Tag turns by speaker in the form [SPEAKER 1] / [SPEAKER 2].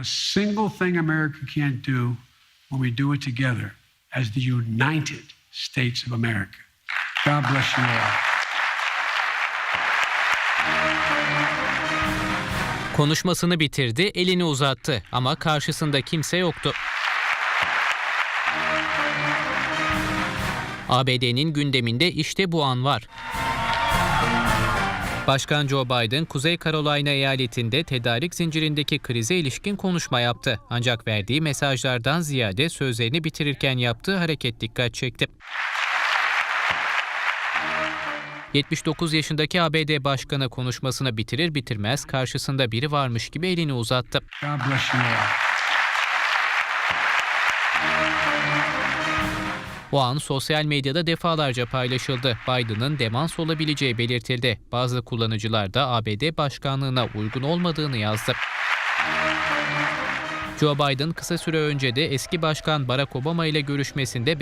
[SPEAKER 1] A single thing America can't do when we do it together as the United States of America. God bless you all.
[SPEAKER 2] Konuşmasını bitirdi, elini uzattı ama karşısında kimse yoktu. ABD'nin gündeminde işte bu an var. Başkan Joe Biden, Kuzey Carolina eyaletinde tedarik zincirindeki krize ilişkin konuşma yaptı. Ancak verdiği mesajlardan ziyade sözlerini bitirirken yaptığı hareket dikkat çekti. 79 yaşındaki ABD Başkanı konuşmasını bitirir bitirmez karşısında biri varmış gibi elini uzattı. O an sosyal medyada defalarca paylaşıldı. Biden'ın demans olabileceği belirtildi. Bazı kullanıcılar da ABD başkanlığına uygun olmadığını yazdı. Joe Biden kısa süre önce de eski başkan Barack Obama ile görüşmesinde